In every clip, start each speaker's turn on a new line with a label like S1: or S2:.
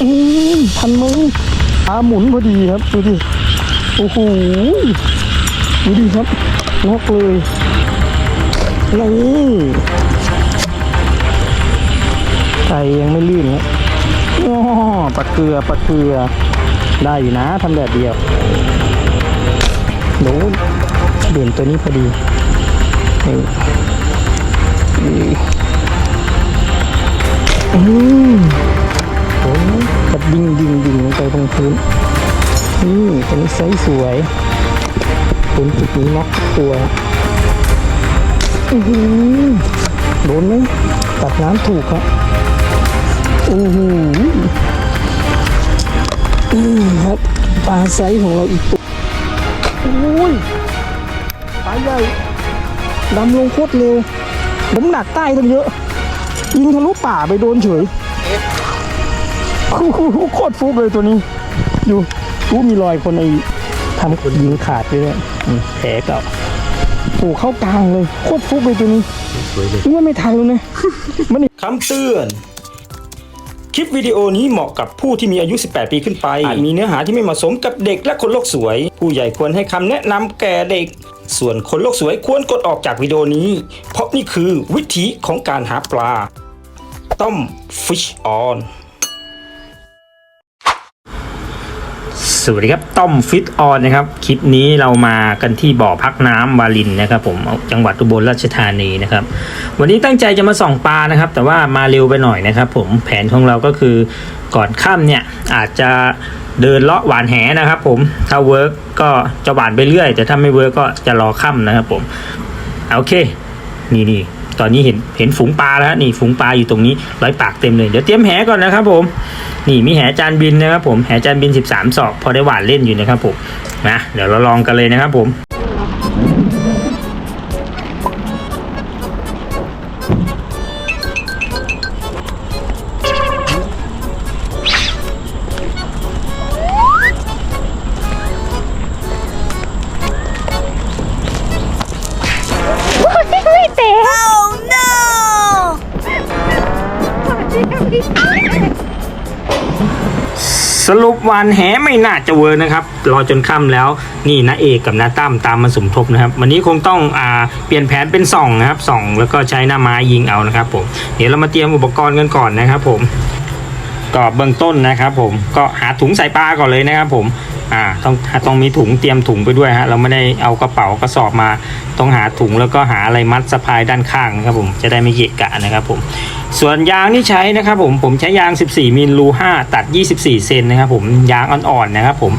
S1: อืมทันมือาหมุนพอดีครับ ดูดิ โอ้โห ดูดิครับนอกเลยนี่ไก่ยังไม่ลื่นนะอ้อปลาเกลือปลาเกลือ ได้อยู่นะทำแบบเดียวโดนเด่นตัวนี้พอดีนี่นี่อืมโอ้ ยแบบดิ่งดิ่งดิ่งลงไปตรงพื้น นี่ตัวนี้ไซส์สวยบนจุดนี้น็อกตัวอือหือโดนไหมตัดน้ำถูกครับโอ้โหอืมครับปลาไซส์ของเราอีกตัวโอ้ยปลาใหญ่ดำลงโคตรเร็วน้ำหนักใต้ตั้งเยอะ ยิงทะลุป่าไปโดนเฉย โอ้โหโคตรฟุกเลยตัวนี้ดูรู้มีรอยคนไอ้ทำคนยิงขาดไปเลยอืมแผลเก่าโอ้เข้ากลางเลย โคตรฟุกเลยตัวนี้นี่ว่าไม่ทันแล้วนะมันคำเตือน คลิปวิดีโอนี้เหมาะกับผู้ที่มีอายุ 18 ปีขึ้นไป อาจมีเนื้อหาที่ไม่เหมาะสมกับเด็กและคนโลกสวย ผู้ใหญ่ควรให้คำแนะนำแก่เด็ก ส่วนคนโลกสวยควรกดออกจากวิดีโอนี้ เพราะนี่คือวิธีของการหาปลาต้ม fish on สวัสดีครับต้อมฟิตออนนะครับ คลิปนี้เรามากันที่บ่อพักน้ำวาลินนะครับ ผมจังหวัดอุบลราชธานีนะครับ วันนี้ตั้งใจจะมาส่องปลานะครับ แต่ว่ามาเร็วไปหน่อยนะครับ ผมแผนของเราก็คือก่อนค่ำเนี่ยอาจจะเดินเลาะหวานแหนะครับ ผมถ้าเวิร์กก็จะหวานไปเรื่อย แต่ถ้าไม่เวิร์กก็จะรอค่ำนะครับ ผมโอเค นี่นี่ ตอนนี้เห็นเห็นฝูงปลาแล้วนี่ฝูงปลาอยู่ตรงนี้ร้อยปากเต็มเลยเดี๋ยวเตรียมแหก่อนนะครับผมนี่มีแหจานบินนะครับผมแหจานบิน 13ศอกพอได้หวานเล่นอยู่นะครับผมนะเดี๋ยวเราลองกันเลยนะครับผม สรุปวานแหไม่น่าจะเวิร์นะครับ รอจนค่ำแล้วนี่นาเอกกับนาตั้มตามมาสมทบนะครับ วันนี้คงต้องอ่าเปลี่ยนแผนเป็นส่องนะครับส่อง แล้วก็ใช้หน้าไม้ยิงเอานะครับผมเดี๋ยวเรามาเตรียมอุปกรณ์กันก่อนนะครับผมก็เบื้องต้นนะครับผมก็หาถุงใส่ปลาก่อนเลยนะครับผม อ่าต้องต้องมีถุงเตรียมถุงไปด้วยฮะเราไม่ได้เอากระเป๋ากระสอบมา ต้องหาถุงแล้วก็หาอะไรมัดสะพายด้านข้างนะครับผมจะได้ไม่เกะกะนะครับผมส่วนยางที่ใช้นะครับผมผมใช้ยาง 14 มิลรู5ตัด 24 เซนนะครับผมยางอ่อนๆนะครับผม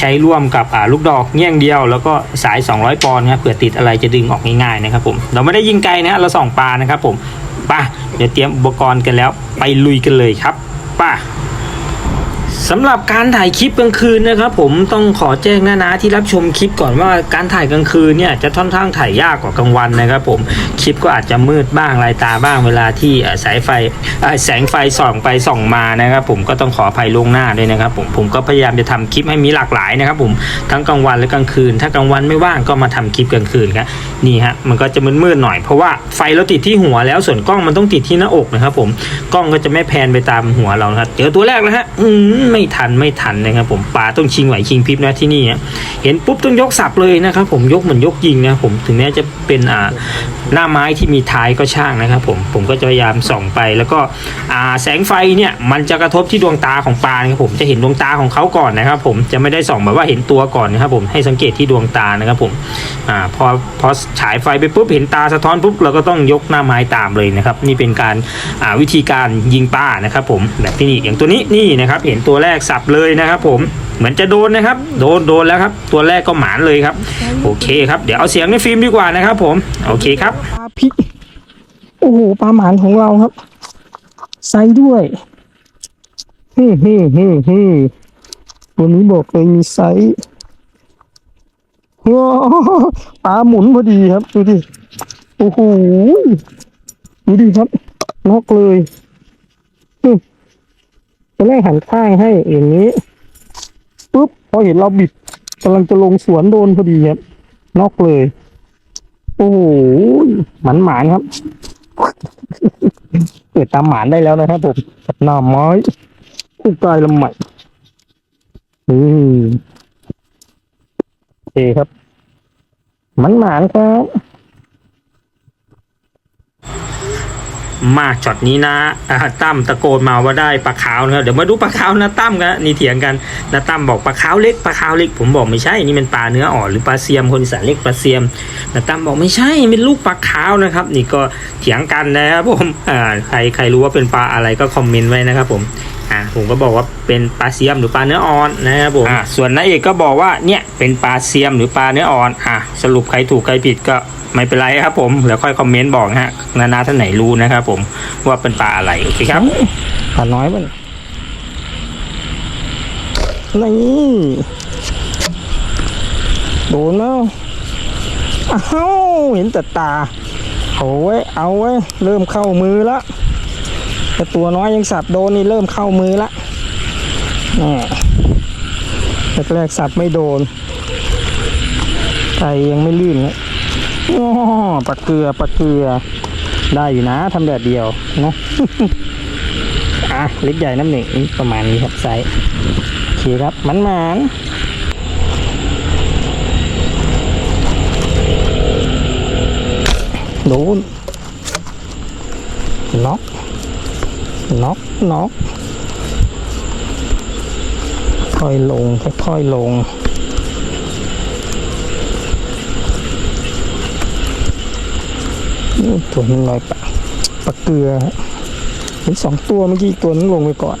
S1: ใช้ร่วมกับลูกดอกเงี้ยงเดียว แล้วก็สาย 200 ปอนด์ครับเผื่อติดอะไรจะดึงออกง่ายๆนะครับผมเราไม่ได้ยิงไกลนะฮะเราส่องปลานะครับผมป่ะเดี๋ยวเตรียมอุปกรณ์กันแล้วไปลุยกันเลยครับป่ะ สำหรับการถ่ายคลิปกลางคืนนะครับผมต้องขอแจ้งนะนะที่รับชมคลิปก่อนว่าการถ่ายกลางคืนเนี่ยจะค่อนข้างถ่ายยากกว่ากลางวันนะครับผมคลิปก็อาจจะมืดบ้างลายตาบ้างเวลาที่สายไฟแสงไฟส่องไปส่องมานะครับผมก็ต้องขออภัยล่วงหน้าด้วยนะครับผมผมก็พยายามจะทำคลิปให้มีหลากหลายนะครับผมทั้งกลางวันและกลางคืน ถ้ากลางวันไม่ว่างก็มาทำคลิปกลางคืนครับนี่ฮะมันก็จะมืดๆหน่อยเพราะว่าไฟเราติดที่หัวแล้วส่วนกล้องมันต้องติดที่หน้าอกนะครับผมกล้องก็จะไม่แพนไปตามหัวเรานะครับเจอตัวแรกแล้วฮะอืมไม่ทันไม่ทันนะครับผมปลาต้องชิงไหวชิงพริบนะที่นี่เห็นปุ๊บต้องยกสับเลยนะครับผมยกเหมือนยกยิงนะผมถึงแม้จะเป็นอ่าหน้าไม้ที่มีท้ายก็ช่างนะครับผมผมก็จะพยายามส่องไปแล้วก็อ่าแสงไฟเนี่ยมันจะกระทบที่ดวงตาของปลานะครับผมจะเห็นดวงตาของเขาก่อนนะครับ ผมจะไม่ได้ส่องแบบว่าเห็นตัวก่อนนะครับผมให้สังเกตที่ดวงตานะครับผมอ่าพอพอฉายไฟไปปุ๊บเห็นตาสะท้อนปุ๊บเราก็ต้องยกหน้าไม้ตามเลยนะครับ นี่เป็นการอ่าวิธีการยิงปลานะครับผมแบบที่นี่อย่างตัวนี้นี่นะครับเห็นตัวแรกแรกสับเลยนะครับ ผมเหมือนจะโดนนะครับ โดนโดนแล้วครับ ตัวแรกก็หมานเลยครับ โอเคครับเดี๋ยวเอาเสียงในฟิล์มดีกว่านะครับ ผมโอเคครับปลาพิโอ้โหปลาหมานของเราครับไซด้วยเฮ้เฮ้เฮ้เฮ้ตัวนี้บอกเลยมีไซส์ว้าปลาหมุนพอดีครับ ดูดิ โอ้โห ดูดิครับ นอกเลย ตอนแรกหันข้างให้อย่างนี้ปุ๊บพอเห็นเราบิดกำลังจะลงสวนโดนพอดีครับนอกเลย โอ้โหหมันหมานครับเกิดตามหมานได้แล้วนะครับผมกับหน้าไม้
S2: อุกายลำใหม่อืมโอเคครับ มันหมานครับ มาช็อตนี้นะตั้มตะโกนมาว่าได้ปลาขาวนะครับเดี๋ยวมาดูปลาขาวนะตั้มกันนี่เถียงกันนะตั้มบอกปลาขาวเล็กปลาขาวเล็กผมบอกไม่ใช่นี่เป็นปลาเนื้ออ่อนหรือปลาเซียมคนอีสานเรียกปลาเซียมนะตั้มบอกไม่ใช่เป็นลูกปลาขาวนะครับ นี่ก็เถียงกันนะครับผมใครใครรู้ว่าเป็นปลาอะไรก็คอมเมนต์ไว้นะครับผม อ่าผมก็บอกว่าเป็นปลาเซียมหรือปลาเนื้ออ่อนนะครับผมอ่าส่วนนายเอกก็บอกว่าเนี่ยเป็นปลาเซียมหรือปลาเนื้ออ่อนอ่าสรุปใครถูกใครผิดก็ไม่เป็นไรครับผมเดี๋ยวค่อยคอมเมนต์บอกนะฮะนานาท่านไหนรู้นะครับผมว่าเป็นปลาอะไรโอเคครับปลาน้อยมันนี่โดนแล้วอ้าวเห็นแต่ตาเอาไว้เอาไว้เริ่มเข้ามือละ แต่ตัวน้อยยังสับโดนนี่เริ่มเข้ามือละนี่แรกๆสับไม่โดนใจยังไม่ลื่นเลยโอ้ปลาเกลือปลาเกลือ ได้อยู่นะทำแบบเดียวนะอะเล็กใหญ่น้ำหนึ่งประมาณนี้ครับไซส์โอเคครับมันหมานโดนน็อก น็อกน็อกค่อยลงค่อยลงนี่ตัวนึงลอยปลาปลาเกลือเห็นสองตัวเมื่อกี้ตัวนึงลงไปก่อน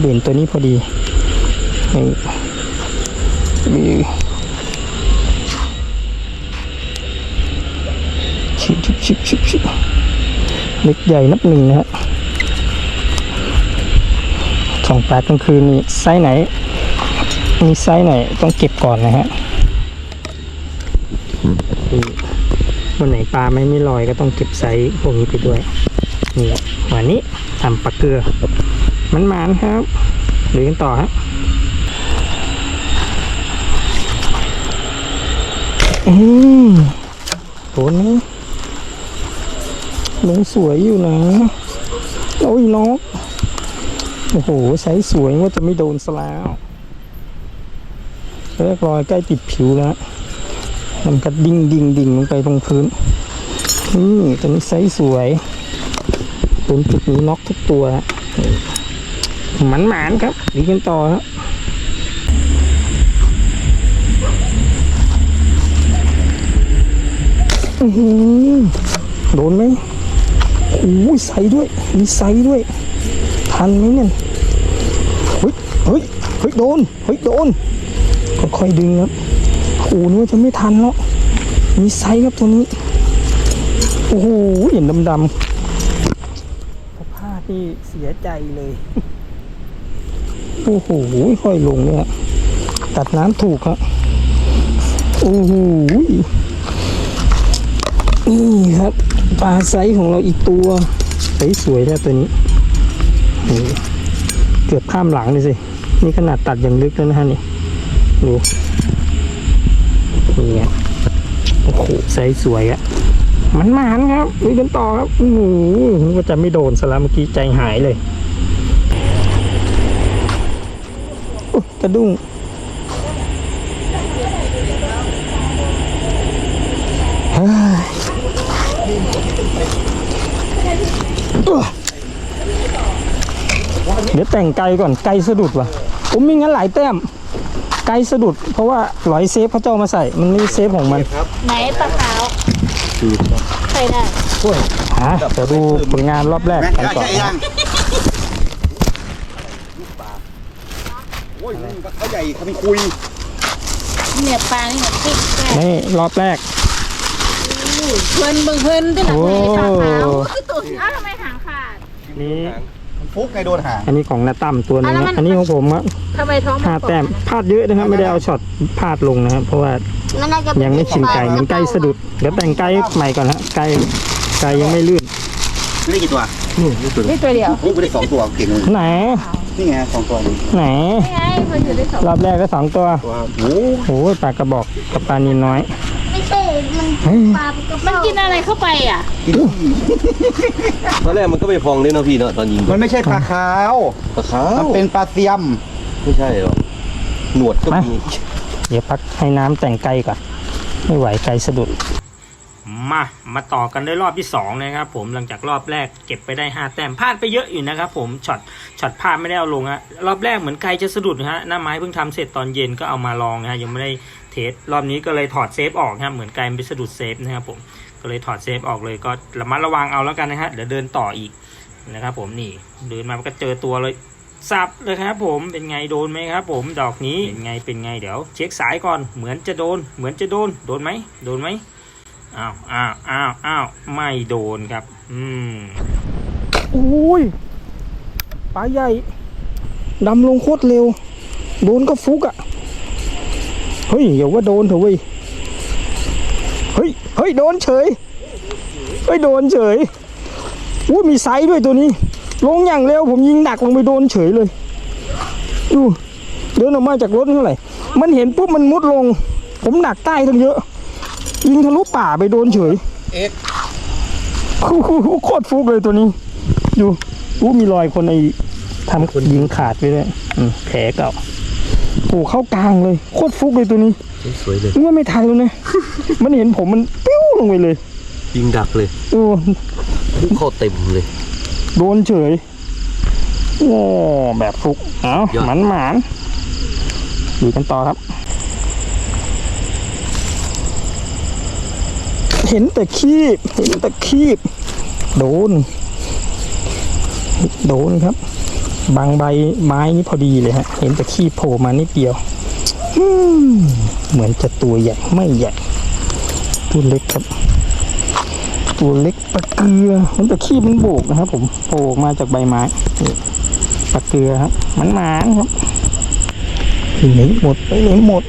S2: เด่นตัวนี้พอดีนี่มีชิบชิบชิบชิบชิบเล็กใหญ่นับหนึ่งนะฮะ สองปลากลางคืนนี่ไซส์ไหน มีไซส์ไหนต้องเก็บก่อนนะฮะวันไหนปลาไม่ม่ลอยก็ต้องเก็บไซส์พวกนี้ไปด้วยนี่วันนี้ทำปลาเกลือ มันหมานครับหรือกันต่อครับอืมโหนี้ลงสวยอยู่นะ โอ้ยนก โอ้โหไซส์สวยว่าจะไม่โดนซะแล้วเรียกรอยใกล้ติดผิวแล้ว มันก็ดิ่งดิ่งดิ่งลงไปตรงพื้น นี่ตัวนี้ไซส์สวยตรงจุดนี้น็อกทุกตัวหมันหมานครับดีกันต่อครับอือหือโดนไหมโอ้ยไซส์ด้วย มีไซส์ด้วย ทันไหมเนี่ยเฮ้ยเฮ้ยเฮ้ยโดนเฮ้ยโดนค่อยๆดึงครับโอ้นึกว่าจะไม่ทันแล้วมีไซส์ครับตัวนี้โอ้โหเห็นดำๆสภาพที่เสียใจเลยโอ้โหค่อยลงเนี่ยตัดน้ำถูกครับโอ้โหนี่ครับปลาไซส์ของเราอีกตัวไซส์สวยนะตัวนี้นี่ เกือบข้ามหลังเลยสิ นี่ขนาดตัดอย่างลึกแล้วนะฮะนี่ดูนี่ไงโอ้โหไซส์สวยอะมันมานครับลุยกันต่อครับโอ้โหนึกว่าจะไม่โดนสละเมื่อกี้ใจหายเลยอุ๊ยกระดุ้งเฮ้ยอุ๊ยเดี๋ยว แต่งไกลก่อนไกลสะดุดว่ะผมมีงั้นหลายแต้ม ไกลสะดุด เพราะว่าหลอยเซฟเขาเจ้ามาใส่มันไม่เซฟของมัน
S3: ไหนปลาขาวใส่ได้
S2: ฮะเดี๋ยวดูผลงานรอบแรกกันก่อนนะ
S4: โอ้ยเขาใหญ่เขาไม่คุย
S3: เนี่ยปลานี่มันพริกแก
S2: นี่รอบแรก
S3: เพิ่นเบิ่งเพิ่นด้วยนะ
S2: โอ้
S3: เพิ่นปลาขาวตัวอ้าวทำไมหางขาด
S2: นี่
S4: ฟุกไงโดนหาง
S2: อันนี้ของนาตั้มตัวหนึง
S3: อะแล้ว
S2: นะ
S3: มัน
S2: อันนี้ของผมครับ
S3: ทำไมท้อง
S2: ห้าแต้มพลาดเยอะนะครับ ไม่ได้เอาช็อตพลาดลงนะครับ เพราะว่า
S3: มันน่าจะ
S2: ยังไม่ชินไก่มันใกล้สะดุดเดี๋ยวแต่งไกลใหม่ก่อนฮะไกลไกลยังไม่ลื่น
S4: ไม่ได้กี่ตัว
S2: นี่นี่ตัว
S3: นี่ตัวเดียว
S4: ฟุกไม่ได้สองตัวเก่งเลย
S2: ไหน
S4: นี่ไงสองตัวนี่
S2: ไหน
S3: นี่ไงเพิ่นอยู่ได้สอง
S2: รอบแรกก็สองตัว
S4: ตัวโอ้
S2: โอ้โหปลากระบอกกับปลานินน้อย
S3: ไม่ใช่มันปลามันกินอะไรเข้าไปอะ
S4: กิน
S5: ตอนแรกมันก็ไม่พองเลยเนาะพี่เนาะตอนยิง
S4: มันไม่ใช่ปลาขาว
S5: ปลาขาว
S4: มันเป็นปลาเซียม
S5: ไม่ใช่หรอกหนวดก็มี
S2: เดี๋ยวพักให้น้ำแต่งไกลก่อน ไม่ไหวไกลสะดุด มา มาต่อกันด้วยรอบที่2นะครับผมหลังจากรอบแรกเก็บไปได้5แต้มพลาดไปเยอะอยู่นะครับผมช็อตช็อตพลาดไม่ได้เอาลงฮะรอบแรกเหมือนไกลจะสะดุดนะฮะหน้าไม้เพิ่งทำเสร็จตอนเย็นก็เอามาลองนะฮะยังไม่ได้เท ส รอบนี้ก็เลยถอดเซฟออกนะครับเหมือนไกลมันไปสะดุดเซฟนะครับผมก็เลยถอดเซฟออกเลยก็ระมัดระวังเอาแล้วกันนะฮะเดี๋ยวเดินต่ออีกนะครับผมนี่เดินมาก็เจอตัวเลยสับเลยครับผมเป็นไงโดนไหมครับ ผมดอกนี้เป็นไงเป็นไงเดี๋ยว เช็คสายก่อนเหมือนจะโดน เหมือนจะโดนโดนไหมโดนไหมอ้าวอ้าวอ้าวอ้าวไม่โดนครับ อืมโอ้ยปลาใหญ่ดำลงโคตรเร็ว โดนก็ฟุกอะ่ะ เฮ้ยอย่าว่าโดนเถอะเว้ยเฮ้ยเฮ้ยโดนเฉยเฮ้ยโดนเฉยอู้มีไซส์ด้วยตัวนี้ ลงอย่างเร็วผมยิงดักลงไปโดนเฉยเลยดูเดินออกมาจากรถเท่าไหร่มันเห็นปุ๊บมันมุดลง ผมดักใต้ตั้งเยอะ ยิงทะลุป่าไปโดนเฉย
S4: เอ็ก
S2: คู่คู่คู่โคตรฟุกเลยตัวนี้ดูอู้มีรอยคนไอ้ทำคนยิงขาดไปเลยอืมแผลเก่า โอ้เข้ากลางเลยโคตรฟุกเลยตัวนี้
S5: สวยเลย
S2: นึกว่าไม่ทันแล้วนะมันเห็นผมมันปิ้วลงไปเลย
S5: ยิงดักเลย
S2: โอ้
S5: พุ่งเข้าเต็มเลย
S2: โดนเฉยโอ้แบบฟุกเอา
S5: ยอด
S2: หมันหมานอยู่กันต่อครับ เห็นแต่คีบเห็นแต่คีบ โดน โดนครับ บางใบไม้นี่พอดีเลยฮะ เห็นแต่คีบโผล่มานิดเดียวอืมเหมือนจะตัวใหญ่ไม่ใหญ่ตัวเล็กครับ ตัวเล็กปลาเกลือมันตะขี้มันโบกนะครับผมโผล่ออกมาจากใบไม้นี่ปลาเกลือครับมันหมานครับไปไหนหมดไปไหนหมด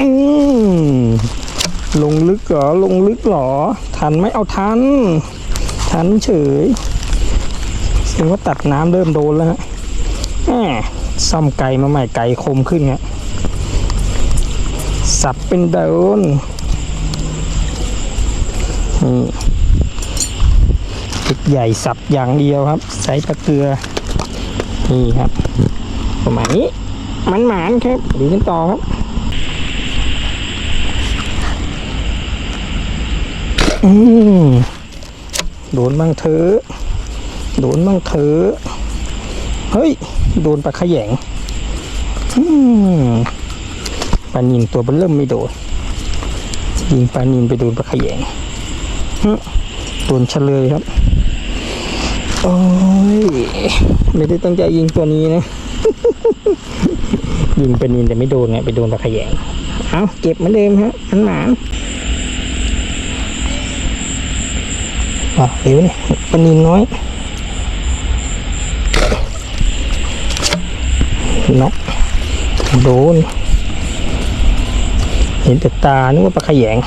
S2: อืมลงลึกเหรอลงลึกเหรอ ทันไหมเอาทัน ทันเฉย แสดงว่าตัดน้ำเริ่มโดนแล้วฮะแหมซ่อมไก่มาใหม่ไก่คมขึ้นฮะสับเป็นโดนนี่ตึกใหญ่สับอย่างเดียวครับ ใส่ปลาเกลือ นี่ครับ ประมาณนี้ มันหมานครับดูกันต่อครับอืมโดนบ้างเถอะ โดนบ้างเถอะเฮ้ย โดนปลาขยงอืมปลานินตัวเบนเริ่มไม่โดนยิงปลานินไปโดนปลาขยงโดนเฉลยครับ โอ้ย ไม่ได้ตั้งใจยิงตัวนี้นะ ยิงป็นนินแต่ไม่โดนไงไปโดนตะขยงเอาเก็บเหมือนเดิมฮะอันหมานอะเดี๋ยวนี่ปนินน้อย นกโดน เห็นแต่ตา นึกว่าปลาขยง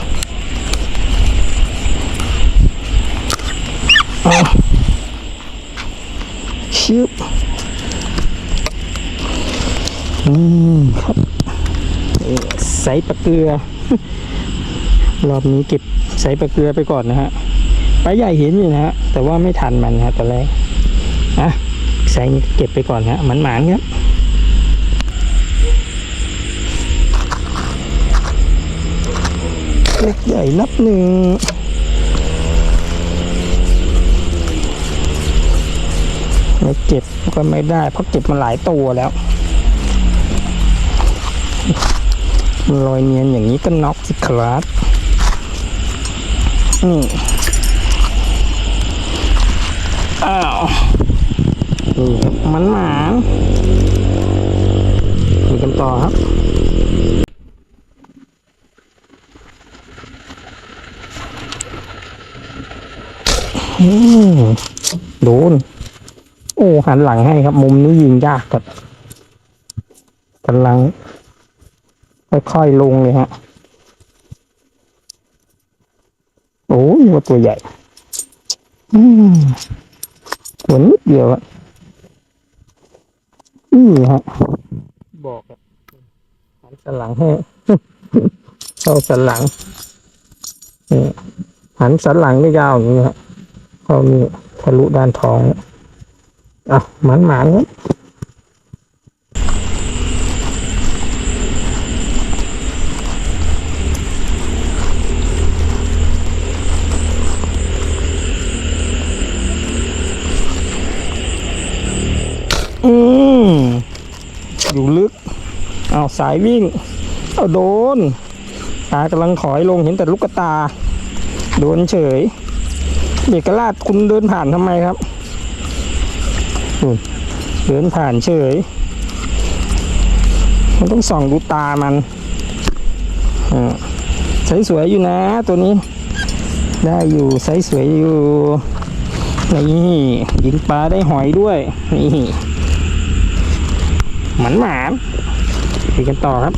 S2: เอชิบอืมครับใส่ปลาเกลือ รอบนี้เก็บใส่ปลาเกลือไปก่อนนะฮะปลาใหญ่เห็นอยู่นะฮะ แต่ว่าไม่ทันมันนะฮะตอนแรกอะใส่เก็บไปก่อนฮะหมันหมานๆครับ เล็กใหญ่นับหนึ่งไม่เก็บก็ไม่ได้ เพราะเก็บมาหลายตัวแล้วลอยเนียนอย่างนี้ก็น็อกสิครับนี่อ้าวนี่มันหมาดูกันต่อครับ อืมโดน โอ้หันหลังให้ครับ มุมนี้ยิงยากครับกำลังค่อยๆลงเลยฮะ โอ้ยว่าตัวใหญ่ อืมตัวนิดเดียวอะนี่ฮะ บอกครับหันหลังให้เข้าสันหลังนี่หันสันหลังไม่ยาวอย่างนี้ครั บเขามีทะลุด้านท้องอะหมันหมันๆอืมอยู่ลึกเอาสายวิ่ง เอาโดนตากำลังถอยลงเห็นแต่ลูกตา โดนเฉย เบกราชคุณเดินผ่านทำไมครับเดินผ่านเฉย มันต้องส่องดูตามันใสสวยอยู่นะ ตัวนี้ ได้อยู่ใสสวยอยู่นี่ยิงปลาได้หอยด้วยนี่หมันหมานไปกันต่อครับ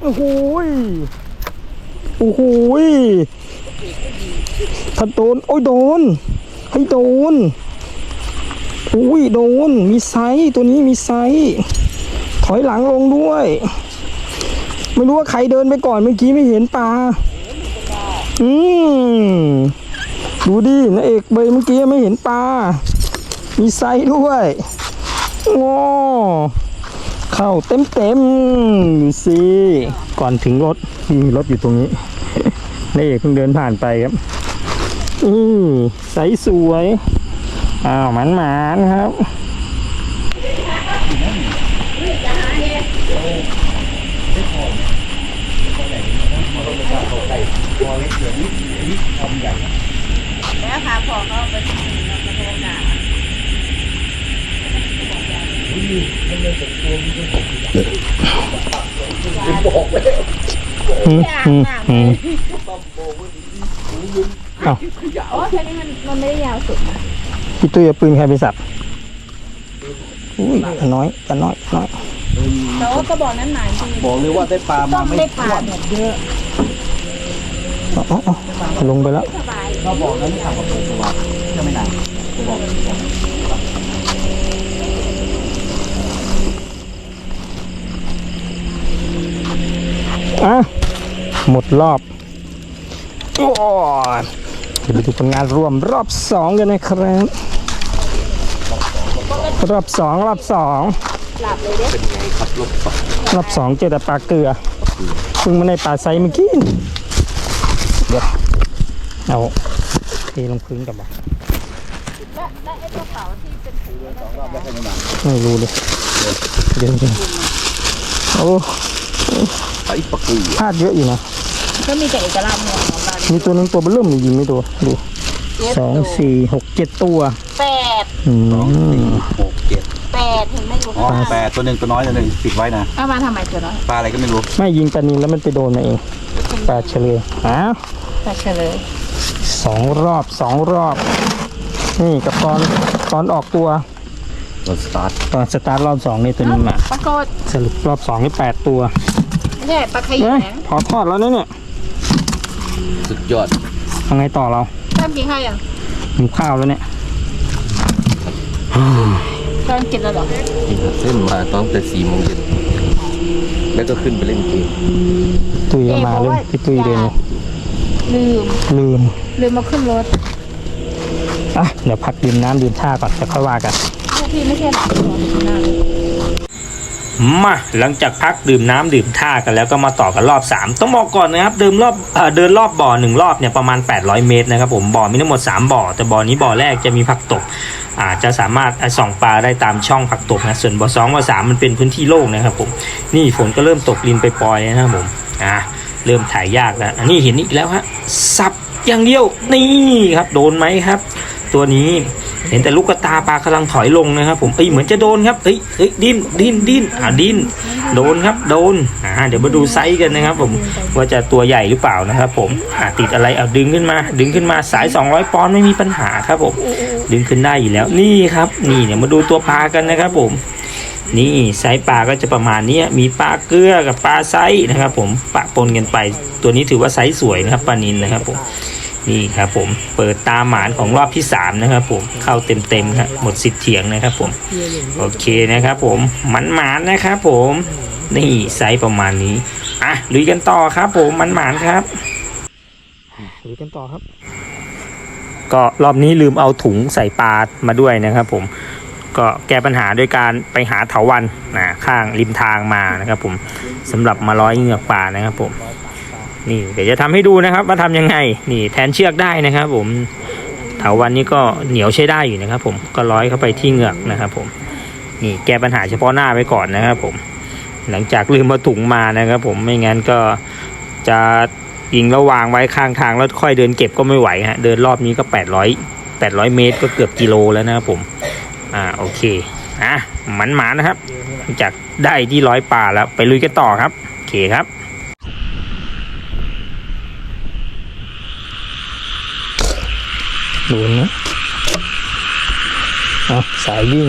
S2: โอ้โหโอ้โห ถ้าโดน โอ้ยโดน ให้โดน อุ้ยโดน มีไซส์ตัวนี้มีไซส์ถอยหลังลงด้วย ไม่รู้ว่าใครเดินไปก่อนเมื่อกี้ไม่เห็นปลา อืมดูดินะเอกเบยเมื่อกี้ไม่เห็นปลา มีไซส์ด้วยงอเข้าเต็มเต็มดูสิก่อนถึงรถมีรถอยู่ตรงนี้นายเอกเพิ่งเดินผ่านไปครับ อืมไซส์สวย อ้าวหมันหมานครับ
S3: แล้วค่ะพอเขาไปทำกระโดดด่า
S2: อืมอืมอืมอ้าว
S3: โอ้แค่นี้มันมันไม่ได้ยาวสุดนะ
S2: พี่ตุ้ยเอาปืนใครไปสับอุ้ยอันน้อยอันน้อยอันน้อย
S3: แต่ว่ากระบอกนั้นหนาจริง
S4: บอกเลยว่าได้ปลา
S3: ต้
S4: มา
S3: อง
S4: ไม่
S3: ได้ปลาแบบเยอะ
S2: เอาเอาเอาลงไปแล้ว
S3: สบาย
S4: เขาบอกแล้วไม่ทำกับผมตัวจะไม่นานบอก
S2: อะ หมดรอบโอ้ยเดี๋ยวไปดูผลงานรวมรอบสองกันนะครับรอบสองรอบสอง
S3: หลับเลยเด้
S2: รอบสองเจอแต่ปลาเกลือเพิ่งมาในปลาไซเมื่อกี้เดี๋ยวเอาเทลงพื้นกับบ่
S3: และและไอ้กระเป๋าที่เป็นถุงนั่น
S4: รอบแล้วให้ไม่นาน
S2: ไม่รู้เลยเดี๋ยวเดี๋ยวโอ้
S4: ไอ้ปลากุย
S2: พลาดเยอะอยู่นะ
S3: ก็มีแต่เอกลักษณ์เนี่ยของเรา
S2: มีตัวหนึงตัวเบอร์เริ่มเลยยิงไม่ตัวดูสองสี่หกเจ็ดตัว
S3: แปด
S2: อืม
S4: หกเจ็ด
S3: แปดเห็นไหมอยู่
S4: อ๋อ
S3: ข้างหน้า
S4: แปดตัวหนึ่งตัวน้อยตัวหนึ่งติดไว้นะ
S3: เอามาทำไมตัวน้อย
S4: ปลาอะไรก็ไม่รู้
S2: ไม่ยิงปลานินแล้วมันไปโดนมาเองปลาเฉลยอ้าว
S3: แต่เฉลย
S2: สองรอบสองรอบ นี่กับตอนตอนออกตัว
S4: ตัวสตาร์ท
S2: ตอนสตาร์ทรอบสองนี่ตัวนี้มา
S3: ปรากฏ
S2: สรุปรอบสองนี่แปดตัว
S3: ไม่ใช่ปลาขย
S2: เอ้ย
S3: ง
S2: พอทอดแล้วนะเนี่ย
S5: สุดยอด
S2: ทำไงต่อเรา
S3: ตอนกินข้าวยัง
S2: หิวข้าวแล้วเนี่ย
S3: ตอนกินแล้วเหรอ
S5: เส้นมาตั้งแต่สี่โมงเย็นแล้วก็ขึ้นไปเล่นเกม
S2: ตุยเอามาเลยพี่ตุยเดินเลย
S3: ลืม
S2: ลืม
S3: ลืมมาขึ้นรถ
S2: อะ เดี๋ยวพักดื่มน้ำดื่มท่าก่อนจะค่อยว่ากัน
S3: ลูกพี่ไม่ใช่หลานของนาง
S2: มาหลังจากพักดื่มน้ำดื่มท่ากันแล้วก็มาต่อกันรอบ 3 ต้องบอกก่อนนะครับเดิมรอบเอเดินรอบบ่อหนึ่งรอบเนี่ยประมาณ 800 เมตรนะครับผมบ่อมีทั้งหมด 3 บ่อ แต่บ่อนี้บ่อแรกจะมีผักตบอาจจะสามารถส่องปลาได้ตามช่องผักตบนะส่วนบ่อสองบ่อสามมันเป็นพื้นที่โล่งนะครับผมนี่ฝนก็เริ่มตกลินไปปล่อยนะครับผมอะเริ่มถ่ายยากแล้วนนี้เห็นอีกแล้วฮะสับอย่างเดียวนี่ครับโดนไหมครับ ตัวนี้ เห็นแต่ลูกกระตาปลากำลังถอยลงนะครับ ผมเอ้ยเหมือนจะโดนครับเอ้ยเอ้ยดิ้นดิ้นดิ้นอ่าดิ้นโดนครับ โดนอ่าเดี๋ยวมาดูไซส์กันนะครับ ผมว่าจะตัวใหญ่หรือเปล่านะครับ ผมอ่าติดอะไรเอาดึงขึ้นมา ดึงขึ้นมาสาย 200ปอนด์ไม่มีปัญหาครับผมดึงขึ้นได้อยู่แล้วนี่ครับ นี่เนี่ยมาดูตัวปลากันนะครับ ผมนี่ไซส์ปลาก็จะประมาณนี้มีปลาเกลือกับปลาไซส์นะครับ ผมปะปนกันไป ตัวนี้ถือว่าไซส์สวยนะครับปลานินนะครับผม นี่ครับผมเปิดตาหมานของรอบที่สามนะครับผมเข้าเต็มๆครับหมดสิทธิ์เถียงนะครับผม โอเคนะครับผมหมันหมานนะครับผมนี่ไซส์ประมาณนี้อะลุยกันต่อครับผมหมันหมานครับลุยกันต่อครับ ก็รอบนี้ลืมเอาถุงใส่ปลามาด้วยนะครับผมก็แก้ปัญหาด้วยการไปหาเถาวันนะข้างริมทางมานะครับผมสำหรับมาร้อยเหงือกปลานะครับผม นี่เดี๋ยวจะทำให้ดูนะครับ ว่าทำยังไง นี่แทนเชือกได้นะครับ ผมเถาวันนี้ก็เหนียวใช้ได้อยู่นะครับ ผมก็ร้อยเข้าไปที่เหงือกนะครับ ผม นี่แก้ปัญหาเฉพาะหน้าไปก่อนนะครับ ผม หลังจากลืมมาถุงมานะครับ ผมไม่งั้นก็จะยิงแล้วางไว้ข้างทางแล้วค่อยเดินเก็บก็ไม่ไหวฮะเดินรอบนี้ก็ 800 800 เมตรก็เกือบกิโลแล้วนะครับผม อ่าโอเคอะหมันหมานะครับ จากได้ที่ร้อยป่าแล้วไปลุยกันต่อครับ โอเคครับ ดูนะเอาสายวิ่ง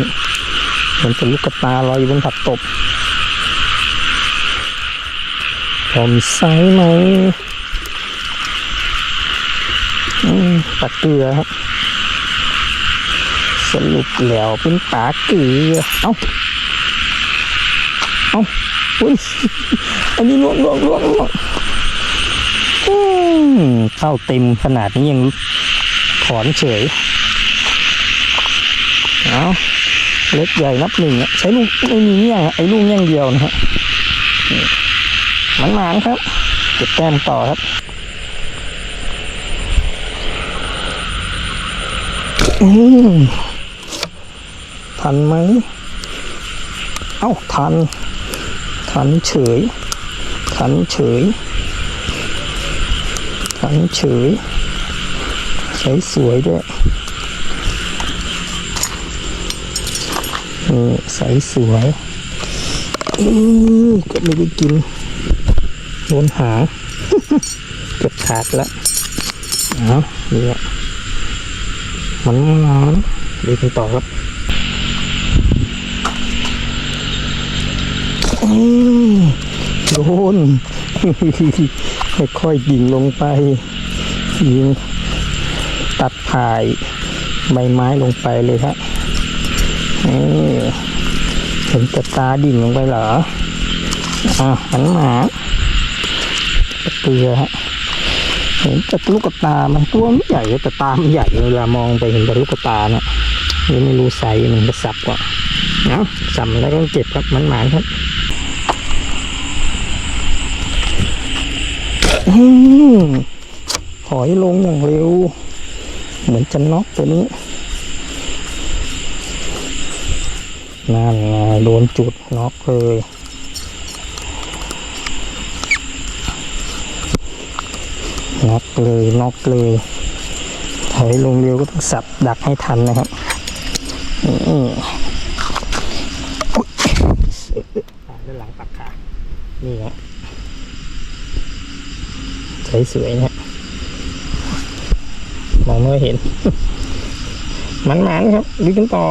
S2: มันเป็นลูกกระตาลอยอยู่บนผักตบผมไซส์ไหมอืมปลาเกลือครับ สรุปแล้วเป็นปลาเกลือ เอ้า เอ้าอุ้ย อันนี้ล่วงล่วงล่วงล่วงเข้าเต็มขนาดนี้ยัง ถอนเฉยเอาเล็กใหญ่นับหนึ่งอะใช้ลูกไม่มีเงี้ยงอะไอ้ลูกเงี้ยงเดียวนะฮะมันหมานครับเก็บแต้มต่อครับอืมทันไหมเอ้าทัน ทันเฉย ทันเฉย ทันเฉย สวยด้วยนี่ใสสวยก็ไม่ได้กินโดนหาเกือบขาดแล้วเอานี่แหละมันนอนดีกันต่อครับอืมโดนค่อยๆดิ่งลงไปยิง ตัดผ่ายใบไม้ลงไปเลยครับนี่เห็นแต่ตาดิ่งลงไปเหรออะหันหมาเกลือฮะเห็นแต่ลูกกระตา มันตัวไม่ใหญ่แต่ตามันใหญ่เวลามองไปเห็นแต่ลูกกระตาเนี่ยนี่ไม่รู้ไซส์มันจะสับกว่าเนาะสับแล้วก็เจ็บครับมันหมานครับหอยลงอย่างเร็ว เหมือนจะน็อกตัวนี้นั่นไงโดนจุดน็อกเลยน็อกเลยน็อกเลยถอยลงเร็วก็ต้องสับดักให้ทันนะครับด้านหลังปักขานี่ฮะใช้สวยนะฮะ มองไม่เห็น มันมันๆครับดูกันต่อ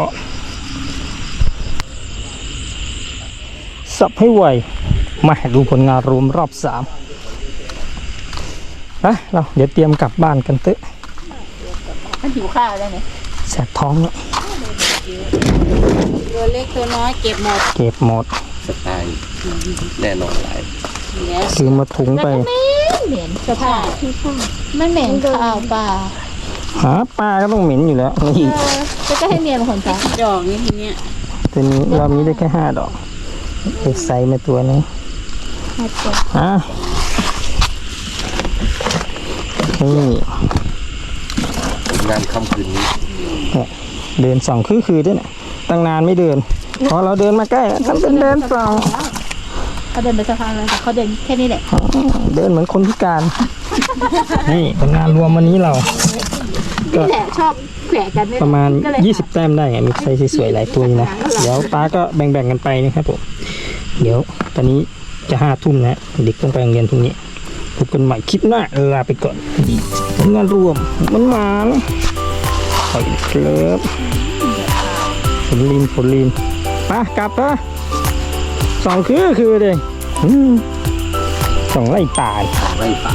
S2: สับให้ไวมาดูผลงานรวมรอบสามนะเราเดี๋ยวเตรียมกลับบ้านกันเตอะ
S3: มันหิวข้าวแล้วเนี่ย
S2: แสบท้องแล้ว
S3: ตัวเล็กตัวน้อยเก็บหมด
S2: เก็บหมด
S5: สไตล์แน่นอนหลาย
S3: เนี่ย
S2: ซื้อมาถุงไป
S3: เหม็นสภาพไม่เหม็นข้าวปลา
S2: หาปลาก็ต้องเหม็นอยู่แล้วนี่
S3: เออก็จะให้เมียเป็นคนซักดอกนี้ทีเนี้ย
S2: ตัวนี้รอบนี้ได้แค่ห้าดอกเด็กใส่มาตัวนึงอะนี่
S5: งานค่ำคืนนี้
S2: เดินสองคือคือด้วยนะตั้งนานไม่เดินพอเราเดินมาใกล้ทำเป็นเดินสอง
S3: เขาเดินไปสะพานแล้วแต่เขาเดินแค่นี้แหละ
S2: เดินเหมือนคนพิการ นี่ผลงานรวมวันนี้เรา ก็
S3: นี่แหละชอบแขวะกันเนี่ย
S2: ประมาณ
S3: ก็เลย
S2: 20 แต้มได้ไงมีไซส์สวยๆหลายตัวอยู่นะ เดี๋ยวป้าก็แบ่งๆกันไปนะครับผม เดี๋ยวตอนนี้จะห้าทุ่มแล้วเด็กต้องไปโรงเรียนพรุ่งนี้พบกันใหม่คลิปหน้าลาไปก่อนนี่ผลงานรวมมันหมานขอยเคลิบผลลินผลลินไปกลับปะสองคือคือเลยอืมสองไล่ตาย
S5: ไร่ป่า